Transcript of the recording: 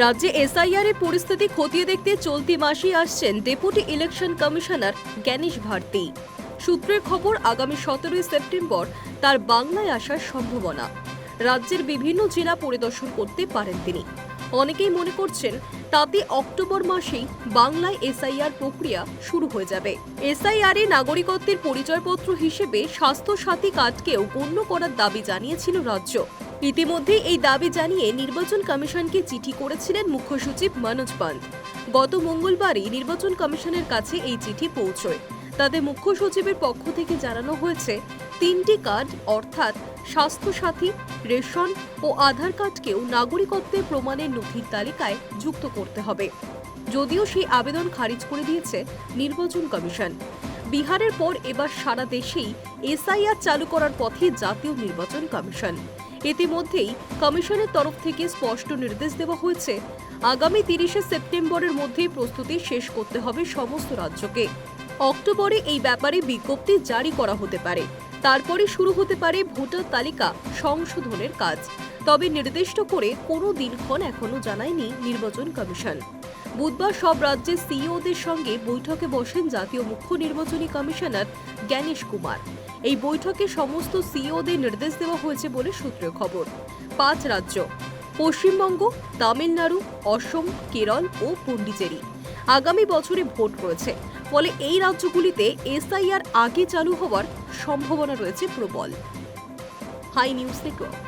রাজ্যে এসআইআর এর পরিস্থিতি খতিয়ে দেখতে চলতি মাসেই আসছেন deputy election commissioner Gyanesh Bharti. সূত্রের খবর, আগামী সতেরোই সেপ্টেম্বর তার বাংলায় আসার সম্ভাবনা। রাজ্যের বিভিন্ন জেলা পরিদর্শন করতে পারেন তিনি। অনেকেই মনে করছেন, তাতে অক্টোবর মাসেই বাংলায় এসআইআর প্রক্রিয়া শুরু হয়ে যাবে। এসআইআর এ নাগরিকত্বের পরিচয়পত্র হিসেবে স্বাস্থ্য সাথী কার্ডকেও গণ্য করার দাবি জানিয়েছিল রাজ্য। ইতিমধ্যে এই দাবি জানিয়ে নির্বাচন কমিশনকে চিঠি করেছিলেন মুখ্য সচিব মনোজ পান্ত গত মঙ্গলবারই নির্বাচন কমিশনের কাছে এই চিঠি পৌঁছয়। তাতে মুখ্য সচিবের পক্ষ থেকে জানানো হয়েছে, তিনটি কার্ড, অর্থাৎ স্বাস্থ্যসাথী, রেশন ও আধার কার্ডকেও নাগরিকত্বের প্রমাণের নথির তালিকায় যুক্ত করতে হবে। যদিও সেই আবেদন খারিজ করে দিয়েছে নির্বাচন কমিশন। বিহারের পর এবার সারা দেশেই এসআইআর চালু করার পথে জাতীয় নির্বাচন কমিশন। ইতিমধ্যেই কমিশনের তরফ থেকে স্পষ্ট নির্দেশ দেওয়া হয়েছে। আগামী তিরিশে সেপ্টেম্বরের মধ্যেই প্রস্তুতি শেষ করতে হবে সমস্ত রাজ্যকে। অক্টোবরে এই ব্যাপারে বিজ্ঞপ্তি জারি করা হতে পারে। তারপরে শুরু হতে পারে ভোটার তালিকা সংশোধনের কাজ। তবে নির্দিষ্ট করে কোনো দিনক্ষণ এখনও জানায়নি নির্বাচন কমিশন। বুধবার সব রাজ্যের সিইওদের সঙ্গে বৈঠকে বসেন জাতীয় মুখ্য নির্বাচনী কমিশনার জ্ঞানেশ কুমার। এই বৈঠকে সমস্ত সিইওদের নির্দেশ দেওয়া হয়েছে বলে সূত্রের খবর। পাঁচ রাজ্য, পশ্চিমবঙ্গ, তামিলনাড়ু, অসম, কেরল ও পন্ডিচেরি আগামী বছরে ভোট রয়েছে, ফলে এই রাজ্যগুলিতে এসআইআর আগে চালু হওয়ার সম্ভাবনা রয়েছে প্রবল। Hi news network.